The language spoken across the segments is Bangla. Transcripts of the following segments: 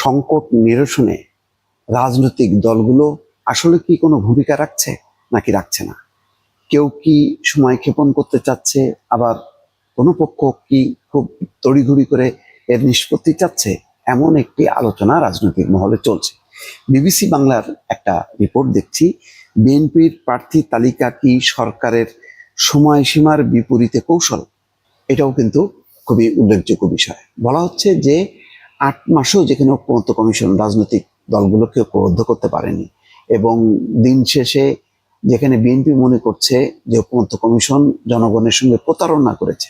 সংকট নিরসনে রাজনৈতিক দলগুলো আসলে কি কোনো ভূমিকা রাখছে নাকি রাখছে না? কেউ কি সময় ক্ষেপণ করতে চাচ্ছে? আবার কোনো পক্ষ কি খুব তড়িঘড়ি করে এর নিষ্পত্তি চাচ্ছে? এমন একটি আলোচনা রাজনৈতিক মহলে চলছে। বিবিসি বাংলার একটা রিপোর্ট দেখছি, বিএনপির প্রার্থী তালিকা কি সরকারের সময়সীমার বিপরীতে কৌশল? এটাও কিন্তু খুবই উল্লেখযোগ্য বিষয়। বলা হচ্ছে যে আট মাসেও যেখানে ঐক্যমত্য কমিশন রাজনৈতিক দলগুলোকে ঐক্যবদ্ধ করতে পারেনি। এবং দিন শেষে যেখানে বিএনপি মনে করছে যে ঐক্যমত্য কমিশন জনগণের সঙ্গে প্রতারণা করেছে,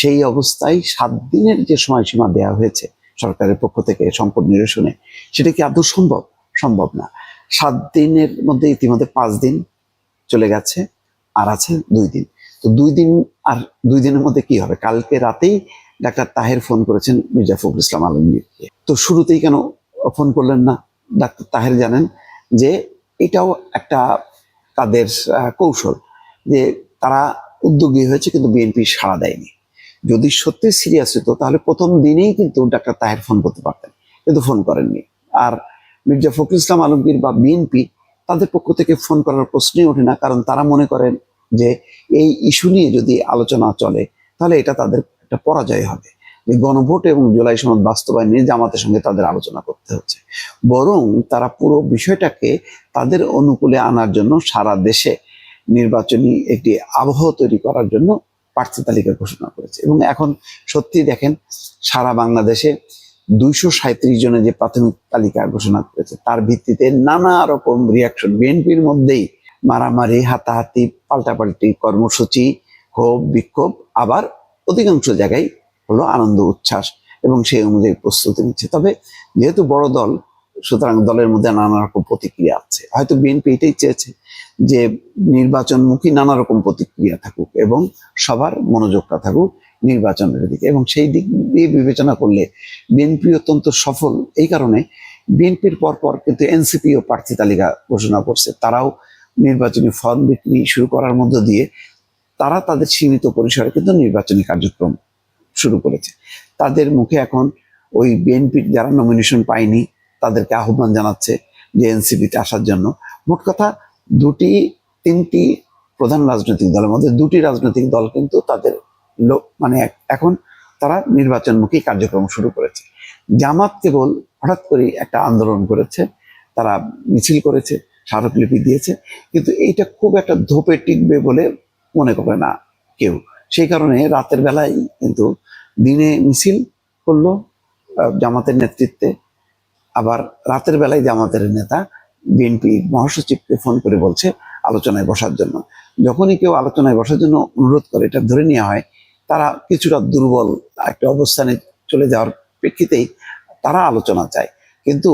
সেই অবস্থায় সাত দিনের যে সময়সীমা দেওয়া হয়েছে সরকারের পক্ষ থেকে সম্পদ নিরসনে, সেটা কি আদৌ সম্ভব? সম্ভব না। সাত দিনের মধ্যে ইতিমধ্যে পাঁচ দিন চলে গেছে, আর আছে দুই দিন। তো দুই দিন আর দুই দিনের মধ্যে কি হবে? কালকে রাতেই ডাক্তার তাহের ফোন করেছেন মির্জা ফখরুল ইসলাম আলমগীরকে। তো শুরুতেই কেন ফোন করলেন না? ডাক্তার তাহের জানেন যে এটাও একটা তাদের কৌশল যে তারা উদ্যোগী হয়েছে কিন্তু বিএনপি সাড়া দেয়নি। যদি সত্যি সিরিয়াস হতো, তাহলে প্রথম দিনেই কিন্তু ডাক্তার তাহের ফোন করতে পারতেন, কিন্তু ফোন করেননি। আর মির্জা ফখরুল ইসলাম আলমগীর বা বিএনপি তাদের পক্ষ থেকে ফোন করার প্রশ্নই ওঠে না, কারণ তারা মনে করেন যে এই ইস্যু নিয়ে যদি আলোচনা চলে, তাহলে এটা তাদের একটা পরাজয় হবে। যে গণভোট এবং জুলাই সনদ বাস্তবায়ন নিয়ে জামাতের সঙ্গে তাদের আলোচনা করতে হচ্ছে। বরং তারা পুরো বিষয়টাকে তাদের অনুকূলে আনার জন্য সারা দেশে নির্বাচনী একটি আবহাওয়া তৈরি করার জন্য প্রার্থী তালিকা ঘোষণা করেছে। এবং এখন সত্যি দেখেন, সারা বাংলাদেশে দুইশো সাঁত্রিশ জনের যে প্রাথমিক তালিকা ঘোষণা করেছে, তার ভিত্তিতে নানা রকম রিয়াকশন বিএনপির মধ্যেই মারামারি, হাতাহাতি, পাল্টাপাল্টি কর্মসূচি, ক্ষোভ, বিক্ষোভ, আবার অধিকাংশ জায়গায় হলো আনন্দ, উচ্ছ্বাস এবং সেই অনুযায়ী প্রস্তুতি নিচ্ছে। তবে যেহেতু বড় দল, সুতরাং দলের মধ্যে নানা রকম প্রতিক্রিয়া আছে। হয়তো বিএনপি এটাই চেয়েছে যে নির্বাচনমুখী নানা রকম প্রতিক্রিয়া থাকুক এবং সবার মনোযোগটা থাকুক নির্বাচনের দিকে। এবং সেই দিক দিয়ে বিবেচনা করলে বিএনপি অত্যন্ত সফল। এই কারণে বিএনপির পরপর কিন্তু এনসিপিও প্রার্থী তালিকা ঘোষণা করছে। তারাও নির্বাচনী ফর্ম বিক্রি শুরু করার মধ্য দিয়ে তারা তাদের সীমিত পরিসরে কিন্তু নির্বাচনী কার্যক্রম শুরু করেছে। তাদের মুখে এখন ওই বিএনপির যারা নমিনেশন পায়নি, তাদেরকে আহ্বান জানাচ্ছে যে এনসিপিতে আসার জন্য। মোট কথা, দুটি, তিনটি প্রধান রাজনৈতিক দলের মধ্যে দুটি রাজনৈতিক দল কিন্তু তাদের লোক মানে এখন তারা নির্বাচনমুখী কার্যক্রম শুরু করেছে। জামাত কেবল হঠাৎ করে একটা আন্দোলন করেছে, তারা মিছিল করেছে, স্মারকলিপি দিয়েছে, কিন্তু এইটা খুব একটা ধোপে টিকবে বলে মনে করে না কেউ। সেই কারণে রাতের বেলায় কিন্তু দিনে মিছিল করল জামাতের নেতৃত্বে। আবার রাতের বেলায় জামাতের নেতা বিএনপি মহাসচিবকে ফোন করে বলছে আলোচনায় বসার জন্য। যখনই কেউ আলোচনায় বসার জন্য অনুরোধ করে, এটা ধরে নেওয়া হয়, তারা কিছুটা দুর্বল একটা অবস্থানে চলে যাওয়ার প্রেক্ষিতেই তারা আলোচনা চায়। কিন্তু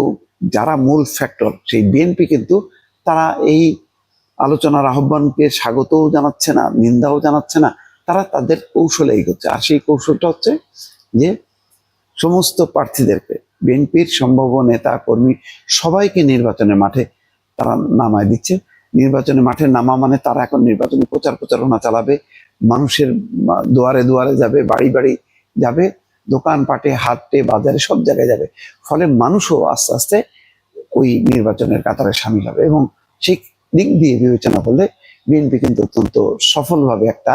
যারা মূল ফ্যাক্টর সেই বিএনপি কিন্তু তারা এই আলোচনার আহ্বানকে স্বাগতও জানাচ্ছে না, নিন্দাও জানাচ্ছে না, তারা তাদের কৌশলে এগোচ্ছে। আর সেই কৌশলটা হচ্ছে যে সমস্ত প্রার্থীদেরকে, বিএনপির সম্ভাব্য নেতা, কর্মী সবাইকে নির্বাচনের মাঠে তারা নামায় দিচ্ছে। নির্বাচনের মাঠে নামা মানে তারা এখন নির্বাচনী প্রচার প্রচারণা চালাবে, মানুষের দুয়ারে দুয়ারে যাবে, বাড়ি বাড়ি যাবে, দোকানপাটে, হাটে, বাজারে সব জায়গায় যাবে। ফলে মানুষও আস্তে আস্তে ওই নির্বাচনের কাতারে সামিল হবে এবং সেই দিক দিয়ে বিবেচনা করলে বিএনপি কিন্তু অত্যন্ত সফলভাবে একটা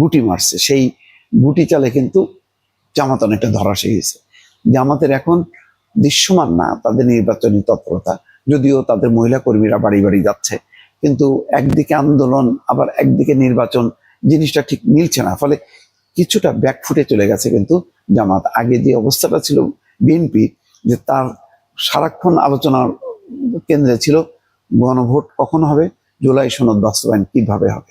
গুটি মারছে। সেই গুটি চালে কিন্তু জামাত অনেকটা ধরাশায়ী হয়েছে। জামাতের এখন দৃশ্যমান না, তাদের নির্বাচনী তৎপরতা। যদিও তাদের মহিলা কর্মীরা বাড়ি বাড়ি যাচ্ছে, কিন্তু একদিকে আন্দোলন, আবার একদিকে নির্বাচন, জিনিসটা ঠিক মিলছে না। ফলে কিছুটা ব্যাকফুটে চলে গেছে কিন্তু জামাত। আগে যে অবস্থাটা ছিল বিএনপি, যে তার সারাক্ষণ আলোচনার কেন্দ্রে ছিল গণভোট কখন হবে? জুলাই সনদ বাস্তবায়ন কীভাবে হবে?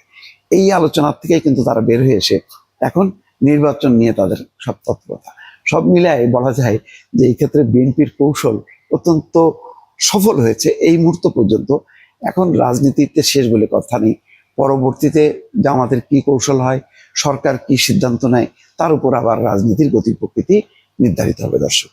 এই আলোচনার থেকে কিন্তু তারা বের হয়ে এসে এখন নির্বাচন নিয়ে তাদের সব তৎপরতা। সব মিলায় বলা যায় যে এই ক্ষেত্রে বিএনপির কৌশল অত্যন্ত সফল হয়েছে এই মুহূর্ত পর্যন্ত। এখন রাজনীতিতে শেষ বলে কথা নেই। পরবর্তীতে জামাতের কি কৌশল হয়, সরকার কি সিদ্ধান্ত নেয়, তার উপর আবার রাজনীতির গতি প্রকৃতি নির্ধারিত হবে দর্শক।